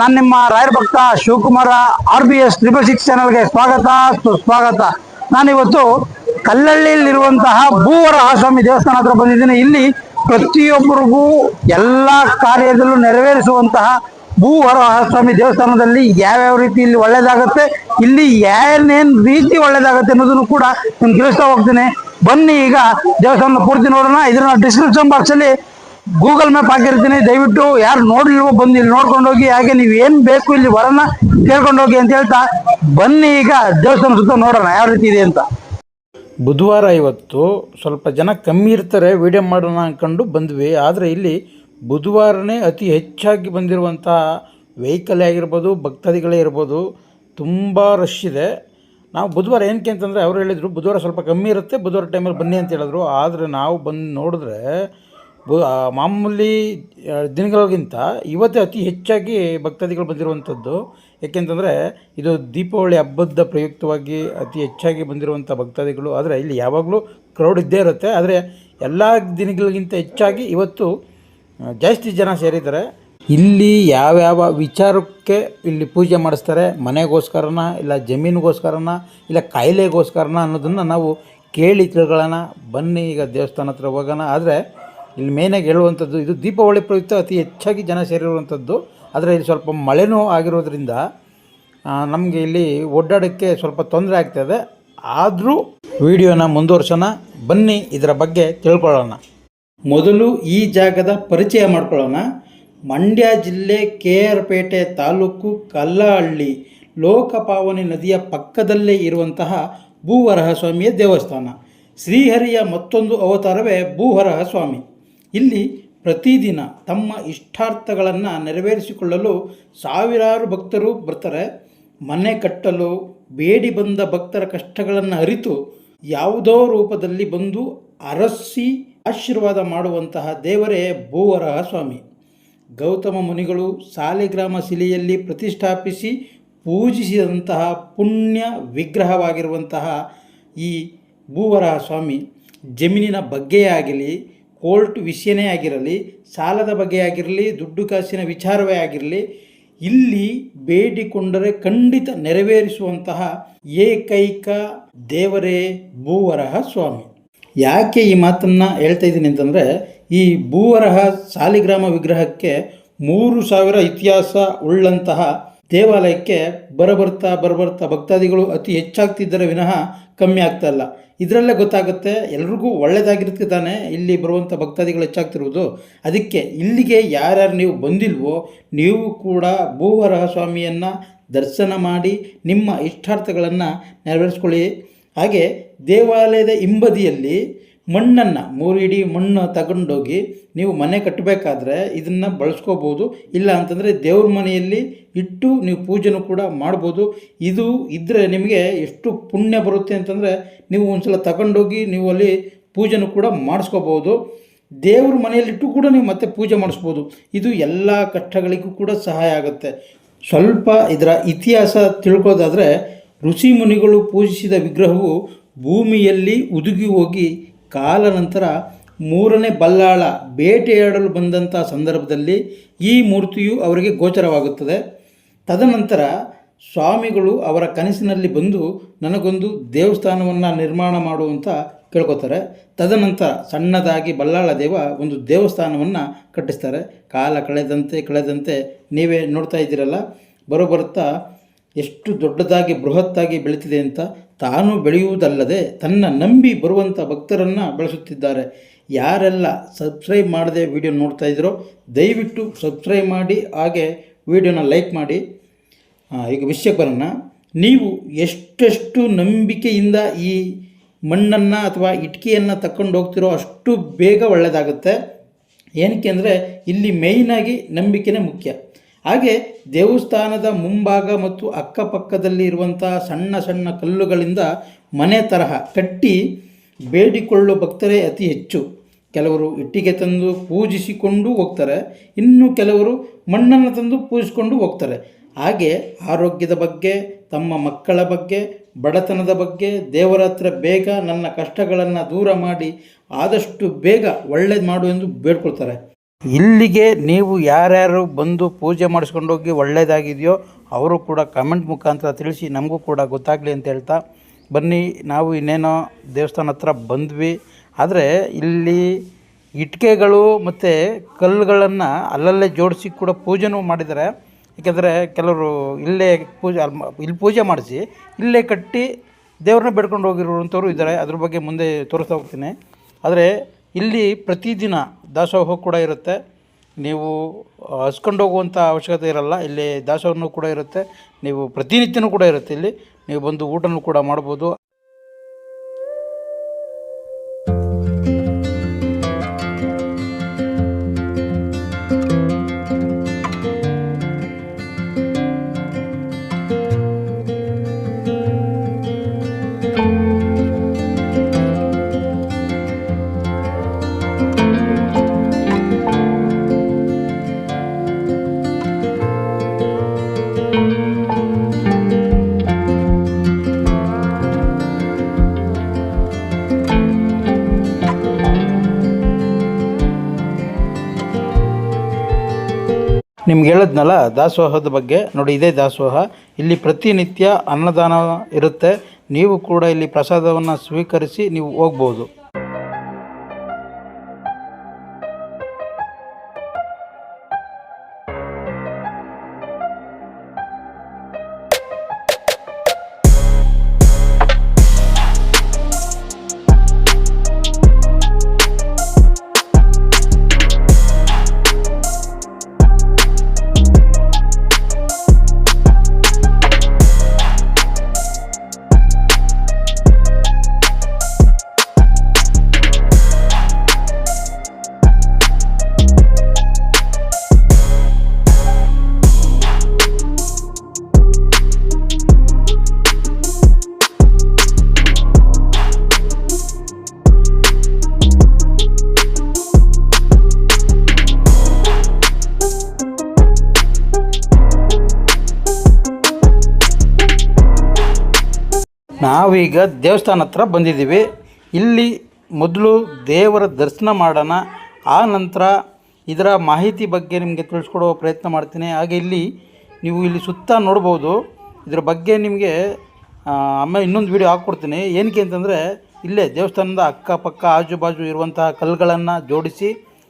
ನಾನು ನಿಮ್ಮ ರಾಯರ್ ಭಕ್ತ Shivakumara R B S triple six ಚಾನಲ್ಗೆ ಸ್ವಾಗತ, ಸುಸ್ವಾಗತ. ನಾನಿವತ್ತು ಕಲ್ಲಳ್ಳಿಯಲ್ಲಿರುವಂತಹ ಭೂವರ ಸ್ವಾಮಿ ದೇವಸ್ಥಾನ ಹತ್ರ ಬಂದಿದ್ದೀನಿ. ಇಲ್ಲಿ ಪ್ರತಿಯೊಬ್ಬರಿಗೂ ಎಲ್ಲ ಕಾರ್ಯದಲ್ಲೂ ನೆರವೇರಿಸುವಂತಹ ಭೂವರ ಸ್ವಾಮಿ ದೇವಸ್ಥಾನದಲ್ಲಿ ಯಾವ್ಯಾವ ರೀತಿ ಇಲ್ಲಿ ಒಳ್ಳೇದಾಗುತ್ತೆ ಇಲ್ಲಿ ಏನೇನು ರೀತಿ ಒಳ್ಳೇದಾಗುತ್ತೆ ಅನ್ನೋದನ್ನು ಕೂಡ ನಿಮ್ಗೆ ತಿಳಿಸ್ತಾ ಹೋಗ್ತೀನಿ. ಬನ್ನಿ ಈಗ ದೇವಸ್ಥಾನ ಪೂರ್ತಿ ನೋಡೋಣ. ಇದನ್ನ ಡಿಸ್ಕ್ರಿಪ್ಷನ್ ಬಾಕ್ಸ್ ಅಲ್ಲಿ ಗೂಗಲ್ ಮ್ಯಾಪ್ ಹಾಕಿರ್ತೀನಿ, ದಯವಿಟ್ಟು ಯಾರು ನೋಡ್ಲಿಲ್ವೋ ಬಂದು ಇಲ್ಲಿ ನೋಡ್ಕೊಂಡು ಹೋಗಿ ಹಾಗೆ ನೀವು ಏನು ಬೇಕು ಇಲ್ಲಿ ವರನ ಕೇಳ್ಕೊಂಡು ಹೋಗಿ ಅಂತ ಹೇಳ್ತಾ ಬನ್ನಿ ಈಗ ದೇವಸ್ಥಾನ ಸುತ್ತ ನೋಡೋಣ, ಯಾವ ರೀತಿ ಇದೆ ಅಂತ. ಬುಧವಾರ ಇವತ್ತು ಸ್ವಲ್ಪ ಜನ ಕಮ್ಮಿ ಇರ್ತಾರೆ ವಿಡಿಯೋ ಮಾಡೋಣ ಅಂದ್ಕೊಂಡು ಬಂದ್ವಿ. ಆದರೆ ಇಲ್ಲಿ ಬುಧವಾರನೇ ಅತಿ ಹೆಚ್ಚಾಗಿ ಬಂದಿರುವಂಥ ವೆಹಿಕಲ್ ಆಗಿರ್ಬೋದು, ಭಕ್ತಾದಿಗಳೇ ಇರ್ಬೋದು, ತುಂಬ ರಶ್ ಇದೆ. ನಾವು ಬುಧವಾರ ಏನಕ್ಕೆ ಅಂತಂದರೆ ಅವ್ರು ಹೇಳಿದರು, ಬುಧವಾರ ಸ್ವಲ್ಪ ಕಮ್ಮಿ ಇರುತ್ತೆ, ಬುಧವಾರ ಟೈಮಲ್ಲಿ ಬನ್ನಿ ಅಂತ ಹೇಳಿದ್ರು. ಆದರೆ ನಾವು ಬಂದು ನೋಡಿದ್ರೆ ಮಾಮೂಲಿ ದಿನಗಳಿಗಿಂತ ಇವತ್ತೇ ಅತಿ ಹೆಚ್ಚಾಗಿ ಭಕ್ತಾದಿಗಳು ಬಂದಿರುವಂಥದ್ದು. ಏಕೆಂತಂದರೆ ಇದು ದೀಪಾವಳಿ ಹಬ್ಬದ ಪ್ರಯುಕ್ತವಾಗಿ ಅತಿ ಹೆಚ್ಚಾಗಿ ಬಂದಿರುವಂಥ ಭಕ್ತಾದಿಗಳು. ಆದರೆ ಇಲ್ಲಿ ಯಾವಾಗಲೂ ಕ್ರೌಡ್ ಇದ್ದೇ ಇರುತ್ತೆ. ಆದರೆ ಎಲ್ಲ ದಿನಗಳಿಗಿಂತ ಹೆಚ್ಚಾಗಿ ಇವತ್ತು ಜಾಸ್ತಿ ಜನ ಸೇರಿದ್ದಾರೆ. ಇಲ್ಲಿ ಯಾವ್ಯಾವ ವಿಚಾರಕ್ಕೆ ಇಲ್ಲಿ ಪೂಜೆ ಮಾಡಿಸ್ತಾರೆ, ಮನೆಗೋಸ್ಕರನ ಇಲ್ಲ ಜಮೀನಿಗೋಸ್ಕರನ ಇಲ್ಲ ಕಾಯಿಲೆಗೋಸ್ಕರನ ಅನ್ನೋದನ್ನು ನಾವು ಕೇಳಿ ತಿಳ್ಕೊಳ್ಳೋಣ. ಬನ್ನಿ ಈಗ ದೇವಸ್ಥಾನ ಹತ್ರ ಹೋಗೋಣ. ಆದರೆ ಇಲ್ಲಿ ಮೇಯ್ನಾಗಿ ಹೇಳುವಂಥದ್ದು, ಇದು ದೀಪಾವಳಿ ಪ್ರಯುಕ್ತ ಅತಿ ಹೆಚ್ಚಾಗಿ ಜನ ಸೇರಿರುವಂಥದ್ದು. ಆದರೆ ಇಲ್ಲಿ ಸ್ವಲ್ಪ ಮಳೆನೂ ಆಗಿರೋದ್ರಿಂದ ನಮಗೆ ಇಲ್ಲಿ ಓಡಾಡೋಕ್ಕೆ ಸ್ವಲ್ಪ ತೊಂದರೆ ಆಗ್ತದೆ. ಆದರೂ ವಿಡಿಯೋನ ಮುಂದುವರ್ಸೋಣ. ಬನ್ನಿ ಇದರ ಬಗ್ಗೆ ತಿಳ್ಕೊಳ್ಳೋಣ. ಮೊದಲು ಈ ಜಾಗದ ಪರಿಚಯ ಮಾಡ್ಕೊಳ್ಳೋಣ. ಮಂಡ್ಯ ಜಿಲ್ಲೆ ಕೆ ಆರ್ ಪೇಟೆ ತಾಲೂಕು ಕಲ್ಲಹಳ್ಳಿ ಲೋಕಪಾವನಿ ನದಿಯ ಪಕ್ಕದಲ್ಲೇ ಇರುವಂತಹ ಭೂವರಹ ಸ್ವಾಮಿಯ ದೇವಸ್ಥಾನ. ಶ್ರೀಹರಿಯ ಮತ್ತೊಂದು ಅವತಾರವೇ ಭೂವರಹ ಸ್ವಾಮಿ ಇಲ್ಲಿ ಪ್ರತಿದಿನ ತಮ್ಮ ಇಷ್ಟಾರ್ಥಗಳನ್ನು ನೆರವೇರಿಸಿಕೊಳ್ಳಲು ಸಾವಿರಾರು ಭಕ್ತರು ಬರ್ತಾರೆ. ಮನೆ ಕಟ್ಟಲು, ಬೇಡಿ ಬಂದ ಭಕ್ತರ ಕಷ್ಟಗಳನ್ನು ಅರಿತು ಯಾವುದೋ ರೂಪದಲ್ಲಿ ಬಂದು ಅರಸಿ ಆಶೀರ್ವಾದ ಮಾಡುವಂತಹ ದೇವರೇ ಭೂವರಹ ಸ್ವಾಮಿ. ಗೌತಮ ಮುನಿಗಳು ಸಾಲಿಗ್ರಾಮ ಶಿಲೆಯಲ್ಲಿ ಪ್ರತಿಷ್ಠಾಪಿಸಿ ಪೂಜಿಸಿದಂತಹ ಪುಣ್ಯ ವಿಗ್ರಹವಾಗಿರುವಂತಹ ಈ ಭೂವರಹ ಸ್ವಾಮಿ ಜಮೀನಿನ ಬಗ್ಗೆಯೇ ಆಗಲಿ ಕೋರ್ಟ್ ವಿಷಯನೇ ಆಗಿರಲಿ, ಸಾಲದ ಬಗ್ಗೆ ಆಗಿರಲಿ, ದುಡ್ಡು ಕಾಸಿನ ವಿಚಾರವೇ ಆಗಿರಲಿ, ಇಲ್ಲಿ ಬೇಡಿಕೊಂಡರೆ ಖಂಡಿತ ನೆರವೇರಿಸುವಂತಹ ಏಕೈಕ ದೇವರೇ ಭೂವರಹ ಸ್ವಾಮಿ. ಯಾಕೆ ಈ ಮಾತನ್ನು ಹೇಳ್ತಾ ಇದ್ದೀನಿ ಅಂತಂದರೆ, ಈ ಭೂವರಹ ಸಾಲಿಗ್ರಾಮ ವಿಗ್ರಹಕ್ಕೆ ಮೂರು ಸಾವಿರ ಇತಿಹಾಸ ಉಳ್ಳಂತಹ ದೇವಾಲಯಕ್ಕೆ ಬರಬರ್ತಾ ಬರಬರ್ತಾ ಭಕ್ತಾದಿಗಳು ಅತಿ ಹೆಚ್ಚಾಗ್ತಿದ್ದರೆ ವಿನಃ ಕಮ್ಮಿ ಆಗ್ತಾ ಇಲ್ಲ. ಇದರಲ್ಲೇ ಗೊತ್ತಾಗುತ್ತೆ ಎಲ್ರಿಗೂ ಒಳ್ಳೆಯದಾಗಿರುತ್ತೆ ತಾನೇ ಇಲ್ಲಿ ಬರುವಂಥ ಭಕ್ತಾದಿಗಳು ಹೆಚ್ಚಾಗ್ತಿರುವುದು. ಅದಕ್ಕೆ ಇಲ್ಲಿಗೆ ಯಾರ್ಯಾರು ನೀವು ಬಂದಿಲ್ವೋ ನೀವು ಕೂಡ ಭೂವರಹ ಸ್ವಾಮಿಯನ್ನು ದರ್ಶನ ಮಾಡಿ ನಿಮ್ಮ ಇಷ್ಟಾರ್ಥಗಳನ್ನು ನೆರವೇರಿಸ್ಕೊಳ್ಳಿ. ಹಾಗೆ ದೇವಾಲಯದ ಹಿಂಬದಿಯಲ್ಲಿ ಮಣ್ಣನ್ನು, ಮೂರು ಇಡೀ ಮಣ್ಣು ತಗೊಂಡೋಗಿ ನೀವು ಮನೆ ಕಟ್ಟಬೇಕಾದ್ರೆ ಇದನ್ನು ಬಳಸ್ಕೋಬೋದು. ಇಲ್ಲ ಅಂತಂದರೆ ದೇವ್ರ ಮನೆಯಲ್ಲಿ ಇಟ್ಟು ನೀವು ಪೂಜೆನೂ ಕೂಡ ಮಾಡ್ಬೋದು. ಇದು ಇದ್ದರೆ ನಿಮಗೆ ಎಷ್ಟು ಪುಣ್ಯ ಬರುತ್ತೆ ಅಂತಂದರೆ ನೀವು ಒಂದ್ಸಲ ತಗೊಂಡೋಗಿ ನೀವು ಅಲ್ಲಿ ಪೂಜೆನೂ ಕೂಡ ಮಾಡಿಸ್ಕೋಬೋದು. ದೇವ್ರ ಮನೆಯಲ್ಲಿಟ್ಟು ಕೂಡ ನೀವು ಮತ್ತೆ ಪೂಜೆ ಮಾಡಿಸ್ಬೋದು. ಇದು ಎಲ್ಲ ಕಷ್ಟಗಳಿಗೂ ಕೂಡ ಸಹಾಯ ಆಗುತ್ತೆ. ಸ್ವಲ್ಪ ಇದರ ಇತಿಹಾಸ ತಿಳ್ಕೋದಾದರೆ ಋಷಿ ಮುನಿಗಳು ಪೂಜಿಸಿದ ವಿಗ್ರಹವು ಭೂಮಿಯಲ್ಲಿ ಉದುಗಿ ಹೋಗಿ ಕಾಲ ನಂತರ ಮೂರನೇ ಬಲ್ಲಾಳ ಬೇಟೆಯಾಡಲು ಬಂದಂಥ ಸಂದರ್ಭದಲ್ಲಿ ಈ ಮೂರ್ತಿಯು ಅವರಿಗೆ ಗೋಚರವಾಗುತ್ತದೆ. ತದನಂತರ ಸ್ವಾಮಿಗಳು ಅವರ ಕನಸಿನಲ್ಲಿ ಬಂದು ನನಗೊಂದು ದೇವಸ್ಥಾನವನ್ನು ನಿರ್ಮಾಣ ಮಾಡುವಂತ ಕೇಳ್ಕೊತಾರೆ ತದನಂತರ ಸಣ್ಣದಾಗಿ ಬಲ್ಲಾಳ ದೇವ ಒಂದು ದೇವಸ್ಥಾನವನ್ನು ಕಟ್ಟಿಸ್ತಾರೆ. ಕಾಲ ಕಳೆದಂತೆ ಕಳೆದಂತೆ ನೀವೇ ನೋಡ್ತಾ ಇದ್ದೀರಲ್ಲ ಬರೋಬರುತ್ತಾ ಎಷ್ಟು ದೊಡ್ಡದಾಗಿ ಬೃಹತ್ತಾಗಿ ಬೆಳೀತಿದೆ ಅಂತ ತಾನು ಬೆಳೆಯುವುದಲ್ಲದೆ ತನ್ನ ನಂಬಿ ಬರುವಂಥ ಭಕ್ತರನ್ನು ಬೆಳೆಸುತ್ತಿದ್ದಾರೆ. ಯಾರೆಲ್ಲ ಸಬ್ಸ್ಕ್ರೈಬ್ ಮಾಡದೆ ವಿಡಿಯೋ ನೋಡ್ತಾ ಇದ್ದೀರೋ ದಯವಿಟ್ಟು ಸಬ್ಸ್ಕ್ರೈಬ್ ಮಾಡಿ, ಹಾಗೆ ವಿಡಿಯೋನ ಲೈಕ್ ಮಾಡಿ. ಈಗ ವಿಷಯಕ್ಕೆ ಬರೋಣ. ನೀವು ಎಷ್ಟೆಷ್ಟು ನಂಬಿಕೆಯಿಂದ ಈ ಮಣ್ಣನ್ನು ಅಥವಾ ಇಟ್ಕೆಯನ್ನು ತಕ್ಕೊಂಡು ಹೋಗ್ತಿರೋ ಅಷ್ಟು ಬೇಗ ಒಳ್ಳೆಯದಾಗುತ್ತೆ ಏನಕ್ಕೆ ಅಂದರೆ, ಇಲ್ಲಿ ಮೇಯ್ನಾಗಿ ನಂಬಿಕೆನೇ ಮುಖ್ಯ. ಹಾಗೆ ದೇವಸ್ಥಾನದ ಮುಂಭಾಗ ಮತ್ತು ಅಕ್ಕಪಕ್ಕದಲ್ಲಿ ಇರುವಂಥ ಸಣ್ಣ ಸಣ್ಣ ಕಲ್ಲುಗಳಿಂದ ಮನೆ ತರಹ ಕಟ್ಟಿ ಬೇಡಿಕೊಳ್ಳುವ ಭಕ್ತರೇ ಅತಿ ಹೆಚ್ಚು. ಕೆಲವರು ಇಟ್ಟಿಗೆ ತಂದು ಪೂಜಿಸಿಕೊಂಡು ಹೋಗ್ತಾರೆ, ಇನ್ನು ಕೆಲವರು ಮಣ್ಣನ್ನು ತಂದು ಪೂಜಿಸಿಕೊಂಡು ಹೋಗ್ತಾರೆ. ಹಾಗೆ ಆರೋಗ್ಯದ ಬಗ್ಗೆ, ತಮ್ಮ ಮಕ್ಕಳ ಬಗ್ಗೆ, ಬಡತನದ ಬಗ್ಗೆ, ದೇವರ ಹತ್ರ ಬೇಗ ನನ್ನ ಕಷ್ಟಗಳನ್ನು ದೂರ ಮಾಡಿ ಆದಷ್ಟು ಬೇಗ ಒಳ್ಳೇದು ಮಾಡು ಎಂದು ಬೇಡ್ಕೊಳ್ತಾರೆ. ಇಲ್ಲಿಗೆ ನೀವು ಯಾರ್ಯಾರು ಬಂದು ಪೂಜೆ ಮಾಡಿಸ್ಕೊಂಡು ಹೋಗಿ ಒಳ್ಳೆಯದಾಗಿದೆಯೋ ಅವರು ಕೂಡ ಕಮೆಂಟ್ ಮುಖಾಂತರ ತಿಳಿಸಿ, ನಮಗೂ ಕೂಡ ಗೊತ್ತಾಗಲಿ ಅಂತ ಹೇಳ್ತಾ, ಬನ್ನಿ ನಾವು ಇನ್ನೇನೋ ದೇವಸ್ಥಾನ ಹತ್ರ ಬಂದ್ವಿ. ಆದರೆ ಇಲ್ಲಿ ಇಟ್ಟಿಗೆಗಳು ಮತ್ತು ಕಲ್ಲುಗಳನ್ನು ಅಲ್ಲಲ್ಲೇ ಜೋಡಿಸಿ ಕೂಡ ಪೂಜೆನೂ ಮಾಡಿದ್ದಾರೆ. ಏಕೆಂದರೆ ಕೆಲವರು ಇಲ್ಲೇ ಪೂಜೆ ಇಲ್ಲಿ ಪೂಜೆ ಮಾಡಿಸಿ, ಇಲ್ಲೇ ಕಟ್ಟಿ ದೇವ್ರನ್ನ ಬೇಡ್ಕೊಂಡು ಹೋಗಿರುವಂಥವ್ರು ಇದ್ದಾರೆ. ಅದ್ರ ಬಗ್ಗೆ ಮುಂದೆ ತೋರಿಸ್ತಾ ಹೋಗ್ತೀನಿ. ಆದರೆ ಇಲ್ಲಿ ಪ್ರತಿದಿನ ದಾಸೋಹ ಕೂಡ ಇರುತ್ತೆ. ನೀವು ಹಸ್ಕೊಂಡು ಹೋಗುವಂಥ ಅವಶ್ಯಕತೆ ಇರಲ್ಲ. ಇಲ್ಲಿ ದಾಸೋಹನೂ ಕೂಡ ಇರುತ್ತೆ. ನೀವು ಪ್ರತಿನಿತ್ಯನೂ ಕೂಡ ಇರುತ್ತೆ ಇಲ್ಲಿ. ನೀವು ಬಂದು ಊಟನೂ ಕೂಡ ಮಾಡ್ಬೋದು. ನಿಮ್ಗೆ ಹೇಳಿದ್ನಲ್ಲ, ದಾಸೋಹದ ಬಗ್ಗೆ. ನೋಡಿ, ಇದೇ ದಾಸೋಹ. ಇಲ್ಲಿ ಪ್ರತಿನಿತ್ಯ ಅನ್ನದಾನ ಇರುತ್ತೆ. ನೀವು ಕೂಡ ಇಲ್ಲಿ ಪ್ರಸಾದವನ್ನು ಸ್ವೀಕರಿಸಿ ನೀವು ಹೋಗ್ಬೋದು. ನಾವೀಗ ದೇವಸ್ಥಾನ ಹತ್ರ ಬಂದಿದ್ದೀವಿ. ಇಲ್ಲಿ ಮೊದಲು ದೇವರ ದರ್ಶನ ಮಾಡೋಣ. ಆ ನಂತರ ಇದರ ಮಾಹಿತಿ ಬಗ್ಗೆ ನಿಮಗೆ ತಿಳಿಸ್ಕೊಡೋ ಪ್ರಯತ್ನ ಮಾಡ್ತೀನಿ. ಹಾಗೆ ಇಲ್ಲಿ ನೀವು ಇಲ್ಲಿ ಸುತ್ತ ನೋಡ್ಬೋದು. ಇದ್ರ ಬಗ್ಗೆ ನಿಮಗೆ ಅಮ್ಮ ಇನ್ನೊಂದು ವಿಡಿಯೋ ಹಾಕ್ಕೊಡ್ತೀನಿ. ಏನಕ್ಕೆ ಅಂತಂದರೆ, ಇಲ್ಲೇ ದೇವಸ್ಥಾನದ ಅಕ್ಕಪಕ್ಕ ಆಜುಬಾಜು ಇರುವಂತಹ ಕಲ್ಲುಗಳನ್ನು ಜೋಡಿಸಿ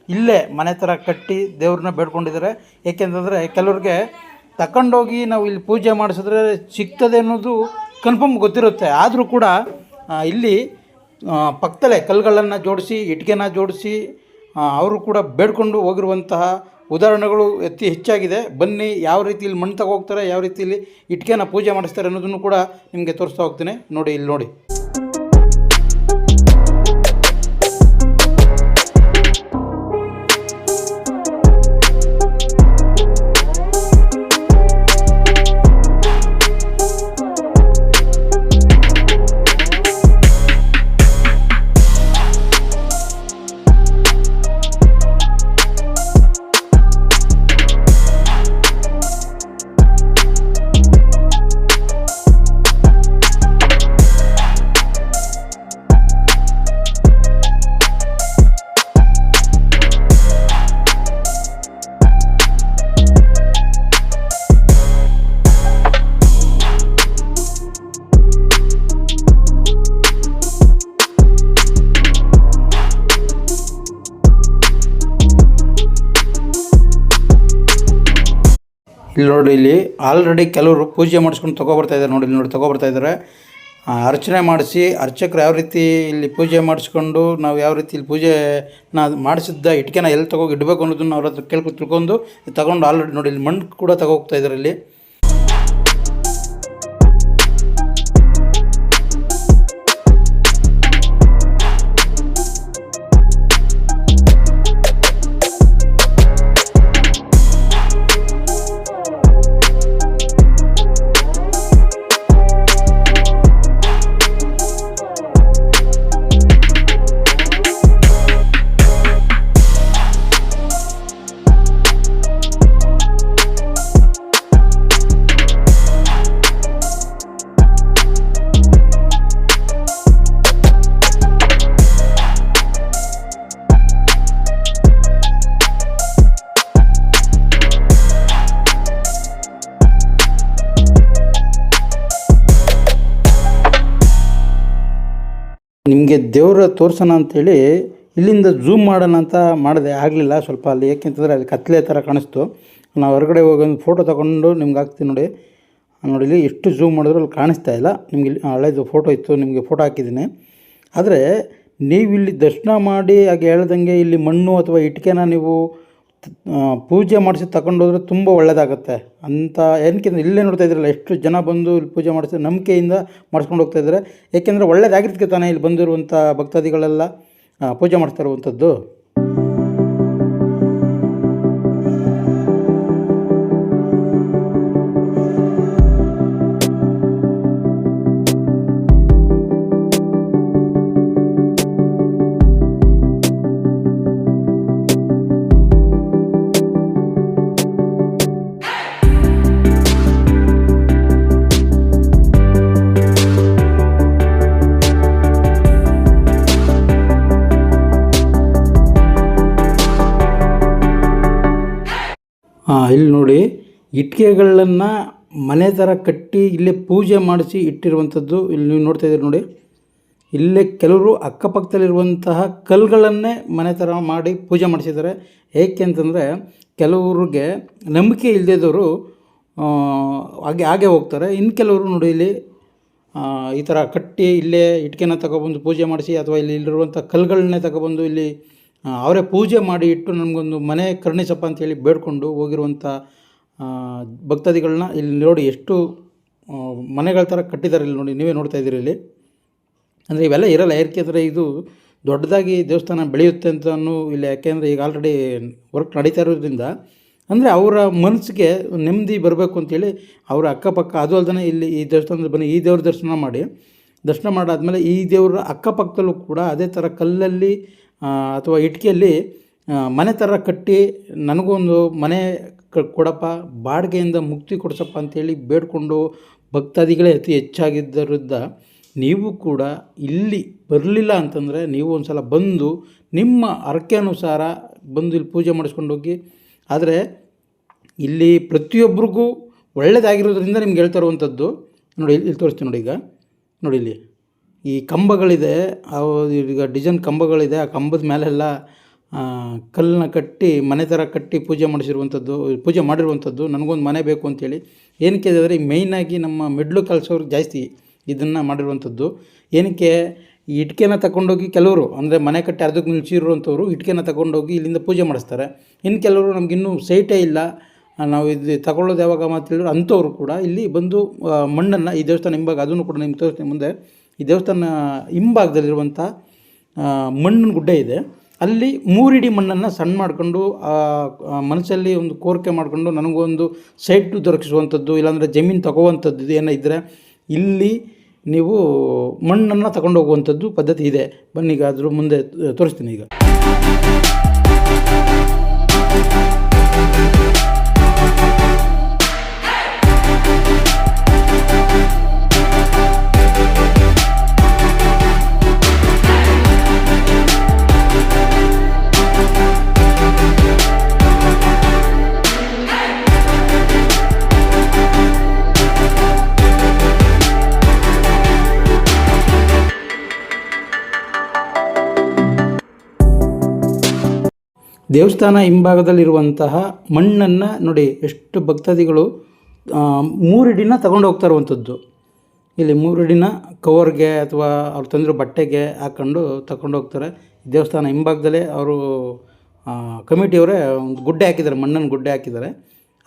ಇಲ್ಲೇ ಮನೆ ಥರ ಕಟ್ಟಿ ದೇವ್ರನ್ನ ಬೇಡ್ಕೊಂಡಿದ್ದಾರೆ. ಏಕೆಂತಂದರೆ ಕೆಲವ್ರಿಗೆ ತಗೊಂಡೋಗಿ ನಾವು ಇಲ್ಲಿ ಪೂಜೆ ಮಾಡಿಸಿದ್ರೆ ಸಿಗ್ತದೆ ಅನ್ನೋದು ಕನ್ಫರ್ಮ್ ಗೊತ್ತಿರುತ್ತೆ. ಆದರೂ ಕೂಡ ಇಲ್ಲಿ ಪಕ್ಕದಲ್ಲೇ ಕಲ್ಲುಗಳನ್ನು ಜೋಡಿಸಿ, ಇಟ್ಟಿಗೆನ ಜೋಡಿಸಿ ಅವರು ಕೂಡ ಬೇಡ್ಕೊಂಡು ಹೋಗಿರುವಂತಹ ಉದಾಹರಣೆಗಳು ಅತಿ ಹೆಚ್ಚಾಗಿದೆ. ಬನ್ನಿ, ಯಾವ ರೀತಿಯಲ್ಲಿ ಮಣ್ಣು ತಗೋಗ್ತಾರೆ, ಯಾವ ರೀತಿಯಲ್ಲಿ ಇಟ್ಟಿಗೆನ ಪೂಜೆ ಮಾಡಿಸ್ತಾರೆ ಅನ್ನೋದನ್ನು ಕೂಡ ನಿಮಗೆ ತೋರಿಸ್ತಾ ಹೋಗ್ತೀನಿ. ನೋಡಿ, ಇಲ್ಲಿ ನೋಡಿ. ನೋಡಿ ಇಲ್ಲಿ ಆಲ್ರೆಡಿ ಕೆಲವರು ಪೂಜೆ ಮಾಡಿಸ್ಕೊಂಡು ತೊಗೊಬರ್ತಾ ಇದ್ದಾರೆ ನೋಡಿ ಇಲ್ಲಿ ನೋಡಿ ತೊಗೊಬರ್ತಾ ಇದ್ದಾರೆ. ಅರ್ಚನೆ ಮಾಡಿಸಿ, ಅರ್ಚಕರು ಯಾವ ರೀತಿ ಇಲ್ಲಿ ಪೂಜೆ ಮಾಡಿಸ್ಕೊಂಡು ನಾವು ಯಾವ ರೀತಿ ಇಲ್ಲಿ ಪೂಜೆ ನಾ ಮಾಡಿಸಿದ್ದ, ಇಟ್ಕೆನ ಎಲ್ಲಿ ತಗೋಗಿ ಇಡಬೇಕು ಅನ್ನೋದನ್ನ ಅವ್ರ ಹತ್ರ ಕೇಳ್ಕೊಂಡು ತಿಳ್ಕೊಂಡು ತಗೊಂಡು ಆಲ್ರೆಡಿ ನೋಡಿ ಇಲ್ಲಿ ಮಣ್ಣು ಕೂಡ ತಗೋ ಹೋಗ್ತಾ ಇದ್ದಾರೆ ಇಲ್ಲಿ. ದೇವರ ತೋರ್ಸೋಣ ಅಂಥೇಳಿ ಇಲ್ಲಿಂದ ಝೂಮ್ ಮಾಡೋಣ ಅಂತ ಮಾಡಿದೆ. ಆಗಲಿಲ್ಲ ಸ್ವಲ್ಪ ಅಲ್ಲಿ ಏಕೆಂತಂದರೆ ಅಲ್ಲಿ ಕತ್ಲೆ ಥರ ಕಾಣಿಸ್ತು. ನಾವು ಹೊರಗಡೆ ಹೋಗಿ ಫೋಟೋ ತೊಗೊಂಡು ನಿಮ್ಗೆ ಹಾಕ್ತೀನಿ ನೋಡಿ. ನೋಡಿ ಇಲ್ಲಿ ಎಷ್ಟು ಝೂಮ್ ಮಾಡಿದ್ರು ಅಲ್ಲಿ ಕಾಣಿಸ್ತಾ ಇಲ್ಲ. ನಿಮ್ಗೆ ಇಲ್ಲಿ ಹಳೇದು ಫೋಟೋ ಇತ್ತು, ನಿಮಗೆ ಫೋಟೋ ಹಾಕಿದ್ದೀನಿ. ಆದರೆ ನೀವು ಇಲ್ಲಿ ದರ್ಶನ ಮಾಡಿ ಹಾಗೆ ಹೇಳ್ದಂಗೆ ಇಲ್ಲಿ ಮಣ್ಣು ಅಥವಾ ಇಟ್ಟಿಗೆನ ನೀವು ಪೂಜೆ ಮಾಡಿಸಿ ತಗೊಂಡೋದ್ರೆ ತುಂಬ ಒಳ್ಳೆಯದಾಗುತ್ತೆ ಅಂತ ಏನಕ್ಕೆ ಇಲ್ಲೇ ನೋಡ್ತಾ ಇದ್ರಲ್ಲ, ಎಷ್ಟು ಜನ ಬಂದು ಇಲ್ಲಿ ಪೂಜೆ ಮಾಡಿಸಿ ನಂಬಿಕೆಯಿಂದ ಮಾಡಿಸ್ಕೊಂಡು ಹೋಗ್ತಾ ಇದ್ದಾರೆ. ಏಕೆಂದರೆ ಒಳ್ಳೆಯದಾಗಿರ್ತಕ್ಕೆ ತಾನೇ ಇಲ್ಲಿ ಬಂದಿರುವಂಥ ಭಕ್ತಾದಿಗಳೆಲ್ಲ ಪೂಜೆ ಮಾಡ್ತಾ ಇರುವಂಥದ್ದು ಇಲ್ಲಿ ನೋಡಿ, ಇಟ್ಟಿಗೆಗಳನ್ನು ಮನೆ ಥರ ಕಟ್ಟಿ ಇಲ್ಲೇ ಪೂಜೆ ಮಾಡಿಸಿ ಇಟ್ಟಿರುವಂಥದ್ದು ಇಲ್ಲಿ ನೀವು ನೋಡ್ತಾ ಇದ್ದೀರಿ ನೋಡಿ. ಇಲ್ಲೇ ಕೆಲವರು ಅಕ್ಕಪಕ್ಕದಲ್ಲಿರುವಂತಹ ಕಲ್ಲುಗಳನ್ನೇ ಮನೆ ಥರ ಮಾಡಿ ಪೂಜೆ ಮಾಡಿಸಿದ್ದಾರೆ. ಏಕೆ ಅಂತಂದರೆ, ಕೆಲವ್ರಿಗೆ ನಂಬಿಕೆ ಇಲ್ಲದೇದವರು ಹಾಗೆ ಹಾಗೆ ಹೋಗ್ತಾರೆ. ಇನ್ನು ಕೆಲವರು ನೋಡಿ ಇಲ್ಲಿ ಈ ಥರ ಕಟ್ಟಿ ಇಲ್ಲೇ ಇಟ್ಕೆನ ತಗೊಬಂದು ಪೂಜೆ ಮಾಡಿಸಿ ಅಥವಾ ಇಲ್ಲಿ ಇಲ್ಲಿರುವಂಥ ಕಲ್ಲುಗಳನ್ನೇ ತಗೊಬಂದು ಇಲ್ಲಿ ಅವರೇ ಪೂಜೆ ಮಾಡಿ ಇಟ್ಟು ನಮಗೊಂದು ಮನೆ ಕರುಣಿಸಪ್ಪ ಅಂತೇಳಿ ಬೇಡ್ಕೊಂಡು ಹೋಗಿರುವಂಥ ಭಕ್ತಾದಿಗಳನ್ನ ಇಲ್ಲಿ ನೋಡಿ ಎಷ್ಟು ಮನೆಗಳ ಥರ ಕಟ್ಟಿದ್ದಾರೆ ಇಲ್ಲಿ ನೋಡಿ, ನೀವೇ ನೋಡ್ತಾ ಇದ್ದೀರಿ ಇಲ್ಲಿ. ಅಂದರೆ ಇವೆಲ್ಲ ಇರಲ್ಲ ಯಾಕೆಂದರೆ ಇದು ದೊಡ್ಡದಾಗಿ ದೇವಸ್ಥಾನ ಬೆಳೆಯುತ್ತೆ ಅಂತಲೂ ಇಲ್ಲ, ಯಾಕೆಂದರೆ ಈಗ ಆಲ್ರೆಡಿ ವರ್ಕ್ ನಡೀತಾ ಇರೋದ್ರಿಂದ. ಅಂದರೆ ಅವರ ಮನಸ್ಸಿಗೆ ನೆಮ್ಮದಿ ಬರಬೇಕು ಅಂತೇಳಿ ಅವರ ಅಕ್ಕಪಕ್ಕ, ಅದು ಅಲ್ಲದೆ ಇಲ್ಲಿ ಈ ದೇವಸ್ಥಾನದಲ್ಲಿ ಬನ್ನಿ, ಈ ದೇವ್ರ ದರ್ಶನ ಮಾಡಿ. ದರ್ಶನ ಮಾಡಾದಮೇಲೆ ಈ ದೇವರ ಅಕ್ಕಪಕ್ಕದಲ್ಲೂ ಕೂಡ ಅದೇ ಥರ ಕಲ್ಲಲ್ಲಿ ಅಥವಾ ಇಟ್ಕೆಯಲ್ಲಿ ಮನೆ ಥರ ಕಟ್ಟಿ ನನಗೊಂದು ಮನೆ ಕ- ಕೊಡಪ್ಪ, ಬಾಡಿಗೆಯಿಂದ ಮುಕ್ತಿ ಕೊಡಿಸಪ್ಪ ಅಂತೇಳಿ ಬೇಡ್ಕೊಂಡು ಭಕ್ತಾದಿಗಳೇ ಅತಿ ಹೆಚ್ಚಾಗಿದ್ದರಿಂದ ನೀವು ಕೂಡ ಇಲ್ಲಿ ಬರಲಿಲ್ಲ ಅಂತಂದರೆ ನೀವು ಒಂದು ಸಲ ಬಂದು ನಿಮ್ಮ ಹರಕೆ ಅನುಸಾರ ಬಂದು ಇಲ್ಲಿ ಪೂಜೆ ಮಾಡಿಸ್ಕೊಂಡು ಹೋಗಿ. ಆದರೆ ಇಲ್ಲಿ ಪ್ರತಿಯೊಬ್ಬರಿಗೂ ಒಳ್ಳೆಯದಾಗಿರೋದ್ರಿಂದ ನಿಮ್ಗೆ ಹೇಳ್ತಾ ಇರುವಂಥದ್ದು. ನೋಡಿ, ಇಲ್ಲಿ ತೋರಿಸ್ತೀನಿ ನೋಡಿ ಈಗ. ನೋಡಿ ಇಲ್ಲಿ. ಈ ಕಂಬಗಳಿದೆ ಅವು ಈಗ ಡಿಸೈನ್ ಕಂಬಗಳಿದೆ, ಆ ಕಂಬದ ಮೇಲೆಲ್ಲ ಕಲ್ಲನ್ನ ಕಟ್ಟಿ, ಮನೆ ಥರ ಕಟ್ಟಿ ಪೂಜೆ ಮಾಡಿಸಿರುವಂಥದ್ದು ಪೂಜೆ ಮಾಡಿರುವಂಥದ್ದು ನನಗೊಂದು ಮನೆ ಬೇಕು ಅಂತೇಳಿ. ಏನಕ್ಕೆ ಅಂದರೆ ಮೇಯ್ನಾಗಿ ನಮ್ಮ ಮಿಡ್ಲು ಕಲ್ಸೋರು ಜಾಸ್ತಿ ಇದನ್ನು ಮಾಡಿರುವಂಥದ್ದು ಏನಕ್ಕೆ, ಈ ಇಟ್ಕೆನ ತಗೊಂಡೋಗಿ ಕೆಲವರು, ಅಂದರೆ ಮನೆ ಕಟ್ಟಿ ಅರ್ಧಕ್ಕೆ ನಿಲ್ಸಿರುವಂಥವ್ರು ಇಟ್ಕೆನ ತಗೊಂಡೋಗಿ ಇಲ್ಲಿಂದ ಪೂಜೆ ಮಾಡಿಸ್ತಾರೆ. ಇನ್ನು ಕೆಲವರು ನಮಗಿನ್ನೂ ಸೈಟೇ ಇಲ್ಲ. ನಾವು ಇದು ತಗೊಳ್ಳೋದು ಯಾವಾಗ ಮಾತು ಹೇಳಿದ್ರು, ಅಂಥವ್ರು ಕೂಡ ಇಲ್ಲಿ ಬಂದು ಮಣ್ಣನ್ನು ಈ ದೇವಸ್ಥಾನ ಹಿಂಬಾಗ ಅದನ್ನು ಕೂಡ ನಿಮ್ಮ ತೋರಿಸ್ತೀನಿ ಮುಂದೆ. ಈ ದೇವಸ್ಥಾನ ಹಿಂಭಾಗದಲ್ಲಿರುವಂಥ ಮಣ್ಣಿನ ಗುಡ್ಡ ಇದೆ. ಅಲ್ಲಿ ಮೂರಿಡಿ ಮಣ್ಣನ್ನು ಸಣ್ಣ ಮಾಡ್ಕೊಂಡು ಮನಸ್ಸಲ್ಲಿ ಒಂದು ಕೋರಿಕೆ ಮಾಡಿಕೊಂಡು ನನಗೊಂದು ಸೈಟು ದೊರಕಿಸುವಂಥದ್ದು, ಇಲ್ಲಾಂದರೆ ಜಮೀನು ತಗೋವಂಥದ್ದು ಏನೋ ಇದ್ದರೆ ಇಲ್ಲಿ ನೀವು ಮಣ್ಣನ್ನು ತಗೊಂಡು ಹೋಗುವಂಥದ್ದು ಪದ್ಧತಿ ಇದೆ. ಬನ್ನಿ ಈಗ ಮುಂದೆ ತೋರಿಸ್ತೀನಿ ಈಗ. ದೇವಸ್ಥಾನ ಹಿಂಭಾಗದಲ್ಲಿರುವಂತಹ ಮಣ್ಣನ್ನು ನೋಡಿ ಎಷ್ಟು ಭಕ್ತಾದಿಗಳು ಮೂರು ಮೂರಿಡಿನ ತಗೊಂಡು ಹೋಗ್ತಾ ಇರುವಂಥದ್ದು. ಇಲ್ಲಿ ಮೂರಿಡಿನ ಕವರ್ಗೆ ಅಥವಾ ಅವ್ರು ತಂದಿರೋ ಬಟ್ಟೆಗೆ ಹಾಕ್ಕೊಂಡು ತಗೊಂಡು ಹೋಗ್ತಾರೆ. ದೇವಸ್ಥಾನ ಹಿಂಭಾಗದಲ್ಲೇ ಅವರು ಕಮಿಟಿಯವರೇ ಒಂದು ಗುಡ್ಡೆ ಹಾಕಿದ್ದಾರೆ ಮಣ್ಣನ್ನು ಗುಡ್ಡೆ ಹಾಕಿದ್ದಾರೆ.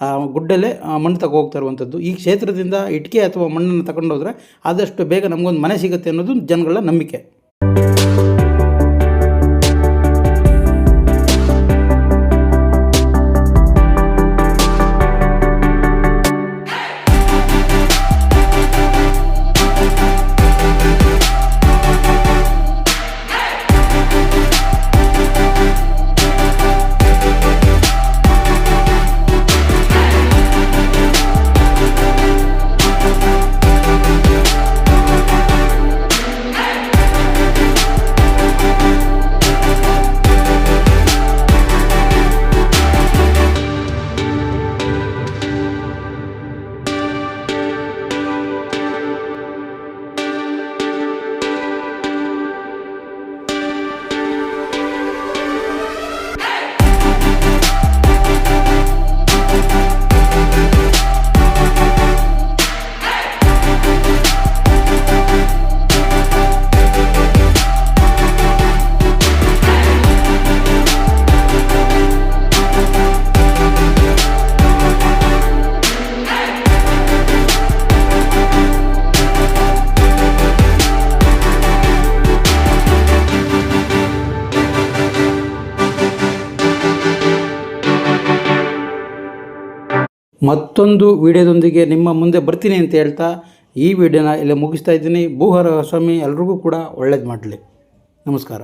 ಆ ಗುಡ್ಡಲ್ಲೇ ಮಣ್ಣು ತಗೋ ಹೋಗ್ತಾ ಇರುವಂಥದ್ದು. ಈ ಕ್ಷೇತ್ರದಿಂದ ಇಟ್ಕೆ ಅಥವಾ ಮಣ್ಣನ್ನು ತಗೊಂಡೋದ್ರೆ ಆದಷ್ಟು ಬೇಗ ನಮಗೊಂದು ಮನೆ ಸಿಗುತ್ತೆ ಅನ್ನೋದು ಜನಗಳ ನಂಬಿಕೆ. ಮತ್ತೊಂದು ವಿಡಿಯೋದೊಂದಿಗೆ ನಿಮ್ಮ ಮುಂದೆ ಬರ್ತೀನಿ ಅಂತ ಹೇಳ್ತಾ ಈ ವಿಡಿಯೋನ ಇಲ್ಲಿ ಮುಗಿಸ್ತಾ ಇದ್ದೀನಿ. ಭೂಹರ ಸ್ವಾಮಿ ಎಲ್ರಿಗೂ ಕೂಡ ಒಳ್ಳೇದು ಮಾಡಲಿ. ನಮಸ್ಕಾರ.